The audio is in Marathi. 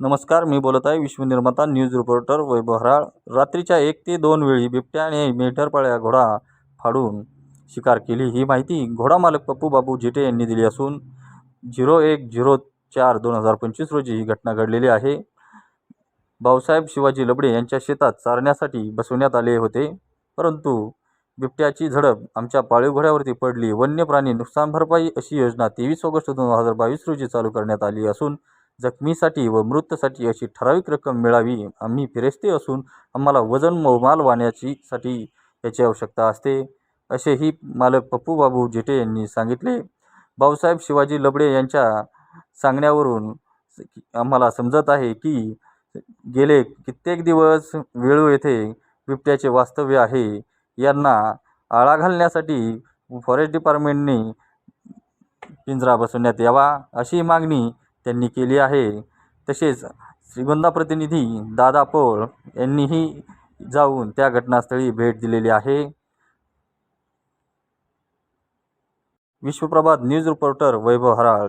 नमस्कार मी बोलत आहे विश्वनिर्माता न्यूज रिपोर्टर वैभव हराळ. रात्रीच्या एक ते दोन वेळी बिबट्याने मेढरपाळ्या घोडा फाडून शिकार केली. ही माहिती घोडा मालक पप्पू बाबू जिटे यांनी दिली असून झिरो एक झिरो चार दोन हजार पंचवीस रोजी ही घटना घडलेली आहे. भाऊसाहेब शिवाजी लबडे यांच्या शेतात चारण्यासाठी बसवण्यात आले होते परंतु बिबट्याची झडप आमच्या पाळीव घोड्यावरती पडली. वन्य प्राणी नुकसान भरपाई अशी योजना तेवीस ऑगस्ट दोन हजार बावीस रोजी चालू करण्यात आली असून जखमीसाठी व मृतसाठी अशी ठराविक रक्कम मिळावी आम्ही फिरेस्ते असून आम्हाला वजन व माल वाहण्याची साठी याची आवश्यकता असते असेही मालक पप्पू बाबू जेटे यांनी सांगितले. भाऊसाहेब शिवाजी लबडे यांच्या सांगण्यावरून आम्हाला समजत आहे की गेले कित्येक दिवस वेळू येथे बिबट्याचे वास्तव्य आहे. यांना आळा घालण्यासाठी फॉरेस्ट डिपार्टमेंटने पिंजरा बसवण्यात यावा अशी मागणी त्यांनी केली आहे. तसेच श्रीगोंदा प्रतिनिधी दादा पोळ यांनीही जाऊन त्या घटनास्थळी भेट दिलेली आहे. विश्वप्रभात न्यूज रिपोर्टर वैभव हराळ